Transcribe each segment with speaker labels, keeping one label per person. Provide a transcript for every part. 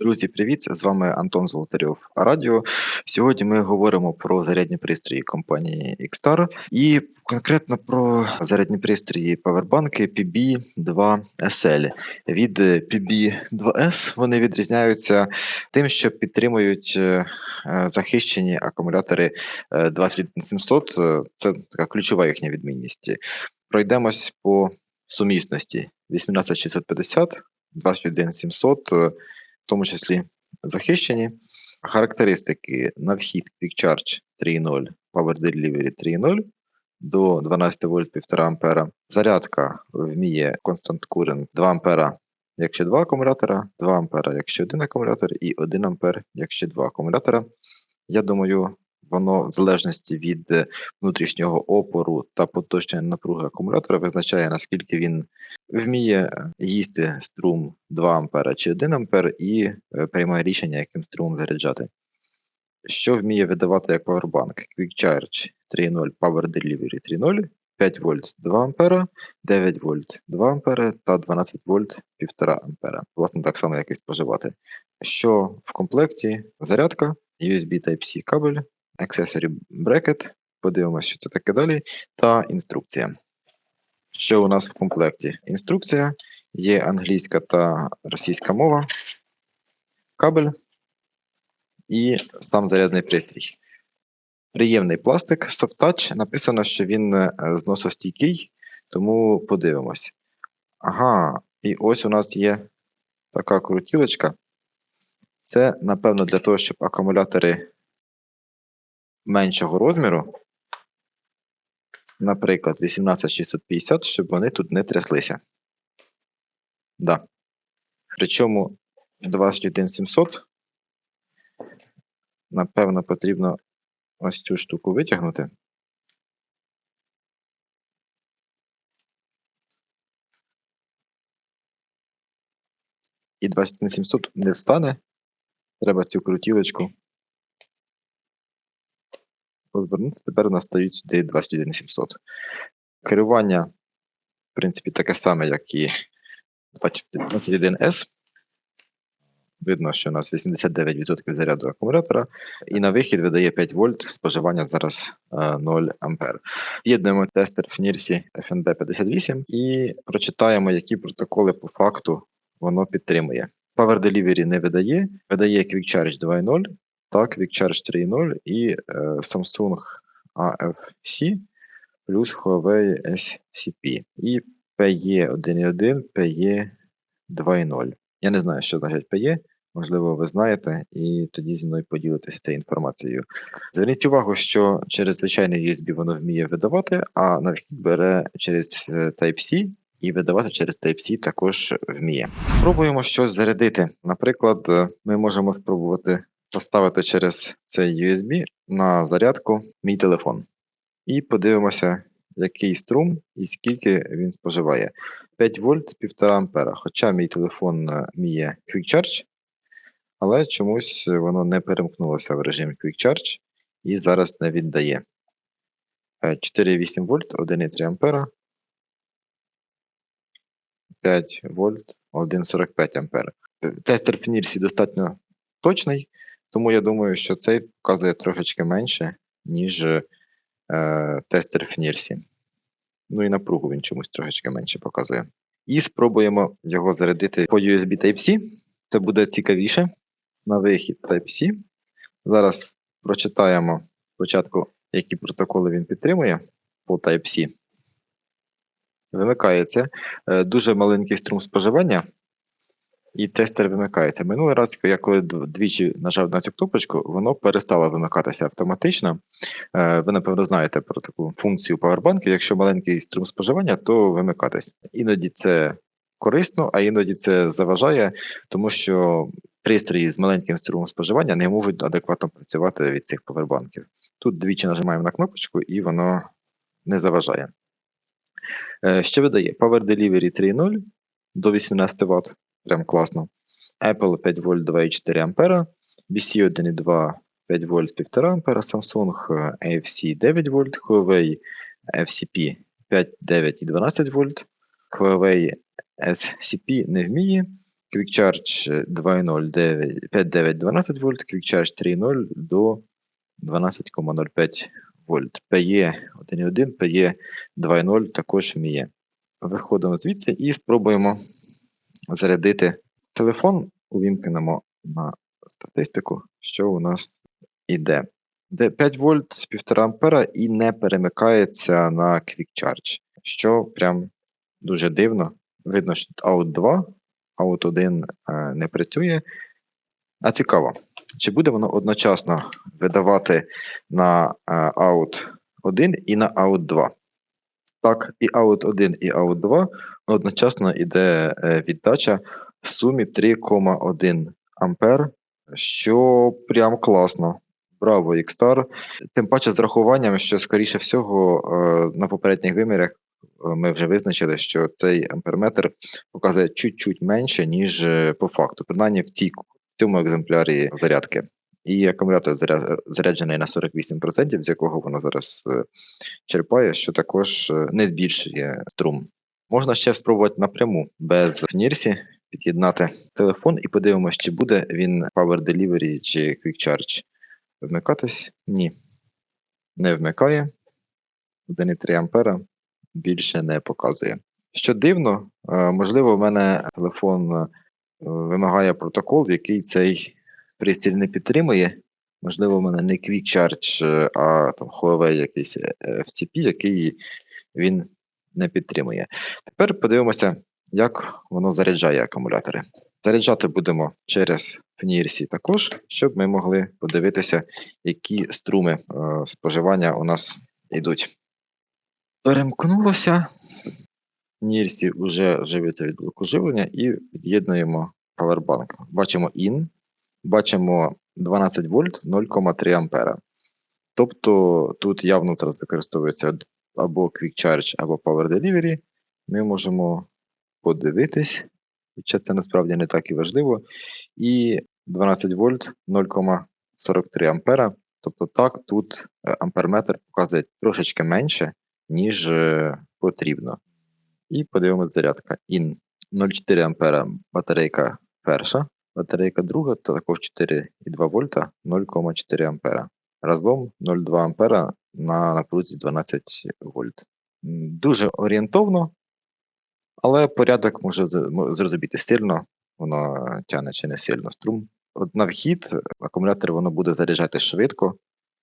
Speaker 1: Друзі, привіт! З вами Антон Золотарьов Радіо. Сьогодні ми говоримо про зарядні пристрої компанії Xstar і конкретно про зарядні пристрої павербанки PB2SL. Від PB2S вони відрізняються тим, що підтримують е, е, захищені акумулятори е, 21700. Це така ключова їхня відмінність. Пройдемось по сумісності 18650, 21700 в тому числі захищені. Характеристики на вхід Quick Charge 3.0, Power Delivery 3.0 до 12 вольт 1,5 А. Зарядка вміє Constant Current 2 А, якщо 2 акумулятора, 2 А, якщо 1 акумулятор, і 1 А, якщо 2 акумулятора. Я думаю, воно в залежності від внутрішнього опору та поточної напруги акумулятора визначає, наскільки він вміє їсти струм 2 А чи 1 А і е, приймає рішення, яким струмом заряджати. Що вміє видавати як Powerbank? Quick Charge 3.0 Power Delivery 3.0, 5 вольт 2 А, 9 вольт 2 А та 12 вольт 1,5 А. Власне, так само, як і споживати. Що в комплекті? Зарядка, USB Type-C кабель, Accessory Bracket, подивимося, що це таке далі, та інструкція. Що у нас в комплекті? Інструкція, є англійська та російська мова, кабель і сам зарядний пристрій. Приємний пластик Soft Touch. Написано, що він е, зносостійкий, тому подивимось. Ага, і ось у нас є така крутілочка. Це, напевно, для того, щоб акумулятори меншого розміру, наприклад, 18650, щоб вони тут не тряслися. Да. Причому 21700, напевно, потрібно ось цю штуку витягнути. І 21700 не встане. Треба цю крутілочку розвернути. Тепер у нас стають сюди 21700. Керування, в принципі, таке саме, як і 21S. Видно, що у нас 89% заряду акумулятора, і на вихід видає 5 вольт, споживання зараз 0 е, А. З'єднуємо тестер в NIRSI FND58 і прочитаємо, які протоколи по факту воно підтримує. Power Delivery не видає, видає Quick Charge 2.0, так, Quick 3.0 і е, Samsung AFC плюс Huawei SCP. І PE 1.1, PE 2.0. Я не знаю, що значить PE, можливо, ви знаєте, і тоді зі мною поділитися цією інформацією. Зверніть увагу, що через звичайний USB воно вміє видавати, а на вхід бере через е, Type-C. І видавати через Type-C також вміє. Спробуємо щось зарядити. Наприклад, е, ми можемо спробувати поставити через цей USB на зарядку мій телефон. І подивимося, який струм і скільки він споживає. 5 вольт 1,5 А. Хоча мій телефон е, міє Quick Charge, але чомусь воно не перемкнулося в режим Quick Charge і зараз не віддає. 4,8 е, вольт 1,3 А. 5 вольт 1,45 А. Тестер Finirsi достатньо точний, тому я думаю, що цей показує трошечки менше, ніж е, тестер в Нірсі. Ну і напругу він чомусь трошечки менше показує. І спробуємо його зарядити по USB Type-C. Це буде цікавіше на вихід Type-C. Зараз прочитаємо спочатку, які протоколи він підтримує по Type-C. Вимикається е, дуже маленький струм споживання і тестер вимикається. Минулий раз, я коли двічі нажав на цю кнопочку, воно перестало вимикатися автоматично. Е, ви, напевно, знаєте про таку функцію павербанків. Якщо маленький струм споживання, то вимикатись. Іноді це корисно, а іноді це заважає, тому що пристрої з маленьким струмом споживання не можуть адекватно працювати від цих павербанків. Тут двічі нажимаємо на кнопочку і воно не заважає. Е, що видає? Power Delivery 3.0 до 18 Вт. Прям класно. Apple 5 вольт 2,4 А, BC 1,2 5 вольт 1,5 А, Samsung AFC 9 вольт, Huawei FCP 5, 9 і 12 вольт. Huawei SCP не вміє. Quick Charge 2.0 9 5.9-12 вольт, Quick Charge 3.0 до 12,05 вольт. PE 1.1, PE 2.0 також вміє. Виходимо звідси і спробуємо зарядити телефон, увімкнемо на статистику, що у нас іде. Де 5 вольт з 1,5 ампера і не перемикається на Quick Charge, що прям дуже дивно. Видно, що Out 2, Out 1 е, не працює. А цікаво, чи буде воно одночасно видавати на е, Out 1 і на Out 2? Так, і Out 1, і Out 2 одночасно йде е, віддача в сумі 3,1 ампер, що прям класно. Браво, Xstar. Тим паче з рахуванням, що, скоріше всього, е, на попередніх вимірах е, ми вже визначили, що цей амперметр показує чуть-чуть менше, ніж по факту, принаймні в цій, в цьому екземплярі зарядки. І акумулятор заря- заряджений на 48%, з якого воно зараз е, черпає, що також е, не збільшує струм. Можна ще спробувати напряму без фнірсі під'єднати телефон і подивимося, чи буде він Power Delivery чи Quick Charge. Вмикатись? Ні. Не вмикає. 1,3 ампера більше не показує. Що дивно, е, можливо, в мене телефон вимагає протокол, який цей пристрій не підтримує. Можливо, в мене не Quick Charge, е, а там Huawei якийсь е, FCP, який він не підтримує. Тепер подивимося, як воно заряджає акумулятори. Заряджати будемо через FNIRSI також, щоб ми могли подивитися, які струми е, споживання у нас йдуть. Перемкнулося. FNIRSI вже живиться від блоку живлення і під'єднуємо Powerbank. Бачимо IN, бачимо 12 вольт 0,3 ампера. Тобто тут явно зараз використовується або Quick Charge, або Power Delivery. Ми можемо подивитись, хоча це насправді не так і важливо. І 12 вольт 0,43 ампера. Тобто так, тут е, амперметр показує трошечки менше, ніж е, потрібно. І подивимось зарядка. IN 0,4 ампера батарейка перша, батарейка друга, також 4,2 вольта 0,4 ампера. Разом 0,2 ампера на напрузі 12 вольт. Дуже орієнтовно, але порядок може зрозуміти сильно, воно тягне чи не сильно струм. От на вхід акумулятор воно буде заряджати швидко,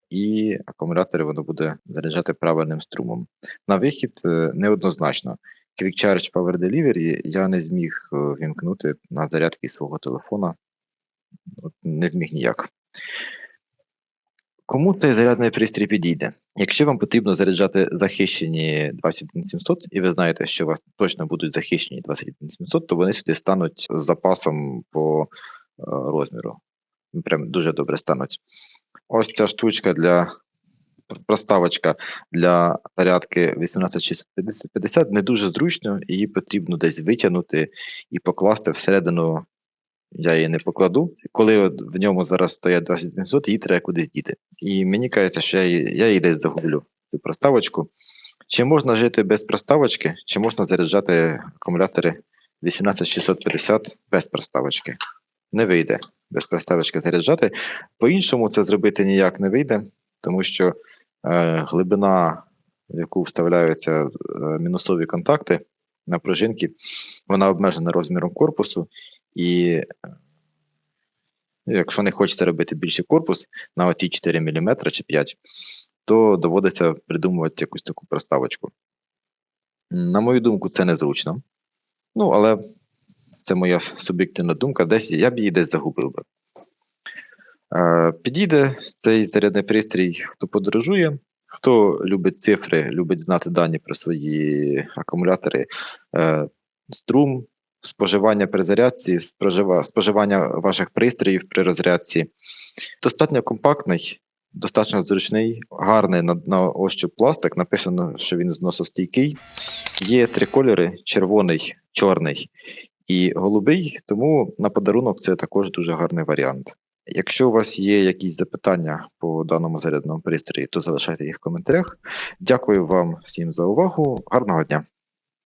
Speaker 1: і акумулятор воно буде заряджати правильним струмом. На вихід е, неоднозначно. Quick Charge Power Delivery я не зміг е, вімкнути на зарядки свого телефона. От не зміг ніяк. Кому цей зарядний пристрій підійде? Якщо вам потрібно заряджати захищені 21700, і ви знаєте, що у вас точно будуть захищені 21700, то вони сюди стануть з запасом по е, розміру. Прям дуже добре стануть. Ось ця штучка для проставочка для зарядки 18650 не дуже зручно, її потрібно десь витягнути і покласти всередину. Я її не покладу. Коли в ньому зараз стоять 2700, її треба кудись діти. І мені кажеться, що я її, я її десь загублю, цю проставочку. Чи можна жити без проставочки, чи можна заряджати акумулятори 18650 без проставочки? Не вийде без проставочки заряджати. По-іншому це зробити ніяк не вийде, тому що глибина, в яку вставляються е, мінусові контакти на пружинки, вона обмежена розміром корпусу. І е, якщо не хочеться робити більший корпус на оці 4 мм чи 5 то доводиться придумувати якусь таку проставочку. На мою думку, це незручно. Ну, але це моя суб'єктивна думка, десь я б її десь загубив би. Підійде цей зарядний пристрій, хто подорожує, хто любить цифри, любить знати дані про свої акумулятори, е, струм, споживання при зарядці, споживання ваших пристроїв при розрядці. Достатньо компактний, достатньо зручний, гарний на, на ощуп пластик. Написано, що він зносостійкий. Є три кольори: червоний, чорний і голубий, тому на подарунок це також дуже гарний варіант. Якщо у вас є якісь запитання по даному зарядному пристрої, то залишайте їх в коментарях. Дякую вам всім за увагу. Гарного дня!